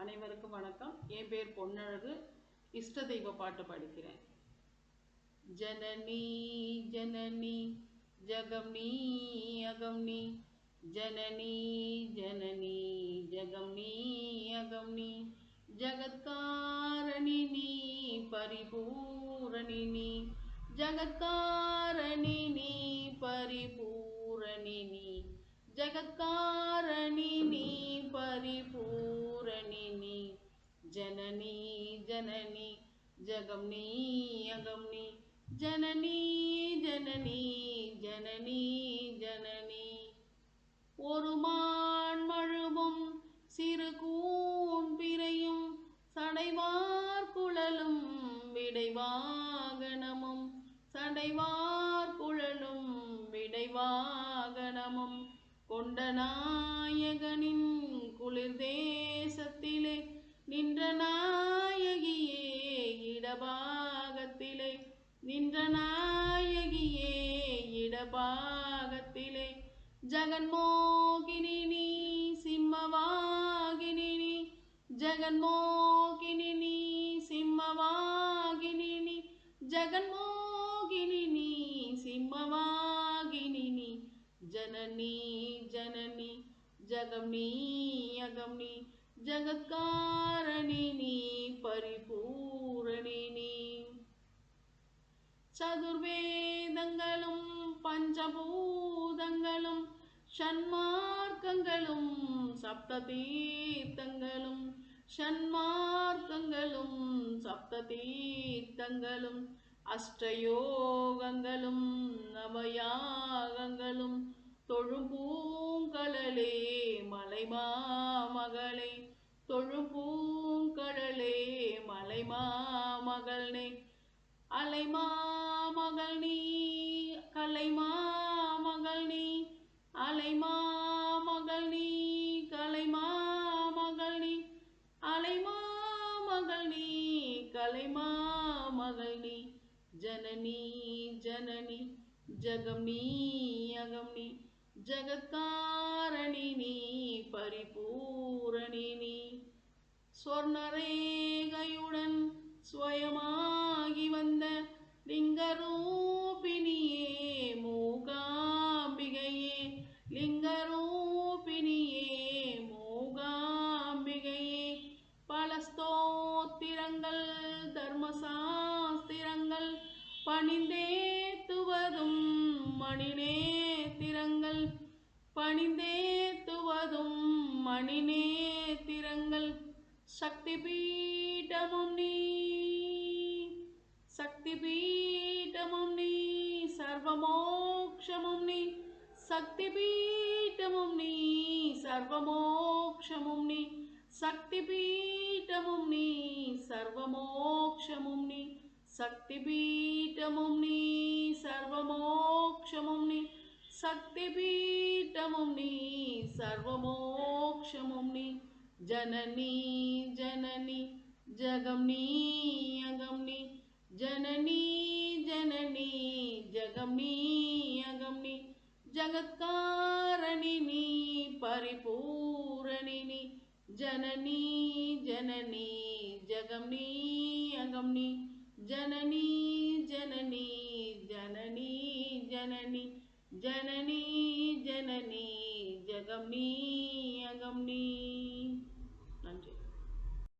அனைவருக்கும் வணக்கம். என் பேர் பொன்னழகு. இஷ்ட தெய்வ பாட்டு படிக்கிறேன். ஜனனி ஜனனி ஜகம் நீ அகம் நீ ஜனனி ஜனனி ஜகம் நீ அகம் நீ ஜகத்காரணி நீ பரிபூரணி நீ. ஜகத்காரணி நீ பரிபூரணி நீ. ஜகத்காரணி நீ பரிபூ ஜனனி ஜனனி ஜகம் நீ அகம் நீ ஜனனி ஜனனி ஜனனி ஜனனி ஒரு மான் மழுவும் சிறு கூன் பிறையும் சடைவார் குழலும் விடைவாகனமும். சடைவார் குழலும் விடைவாகனமும். கொண்ட நாயகனின் குளிர்தே நின்ற நாயகியே இடபாகத்திலே. நின்ற நாயகியே இடபாகத்திலே. ஜகன்மோகினி சிம்மவாகினி ஜகன்மோகினி சிம்மவாகினி ஜகன்மோகினி சிம்மவாகினி ஜனனி ஜனனி. ஜகம் நீ. அகம் நீ சதுர்வேதங்களும் பஞ்சபூதங்களும் ஷண்மார்க்கங்களும் சப்த தீர்த்தங்களும் ஷண்மார்க்கங்களும் சப்த தீர்த்தங்களும் அஷ்டயோகங்களும் நவயாகங்களும் தொழும்பூங்கலே மலைமா மகளே தொழும்பூங்கடலே மலைமாமகளே தொழும்பூங்கடலே மலைமாமகளே அலைமாமகள் நீ கலைமாமகள் நீ அலைமாமகள் நீ கலைமாமகள் நீ அலைமாமகள் நீ கலைமாமகள் நீ ஜனனி ஜனனி ஜகம் நீ அகம் நீ ஜகத்காரணி நீ பரிபூரணி நீ. சொர்ணரேகையுடன் ஸ்வயமாகி வந்த லிங்கரூபிணியே மூகாம்பிகையே. லிங்கரூபிணியே மூகாம்பிகையே. பல ஸ்தோத்திரங்கள் தர்மசாஸ்திரங்கள் பணிந்தே പണിതേത്തുവതും മണിനേത്തിരങ്ങൾ ശക്തിപീഠമും നീ. ശക്തിപീഠമും നീ സർവമോക്ഷമും നീ. ശക്തിപീഠമും നീ സർവമോക്ഷമും നീ. ശക്തിപീഠമും നീ സർവമോക്ഷമും നീ. ശക്തിപീഠമും നീ സർവമോക്ഷമും നീ. சக்தி பீட்டமும் நீ சர்வமோக்ஷமும் நீ சக்தி பீட்டமும் நீ சர்வமோக்ஷமும் நீ ஜனனி ஜனனி ஜகம் நீ அகம் நீ ஜனனி ஜனனி ஜகம் நீ జననీ జననీ జగమ్నీ అగమ్నీ నన్ను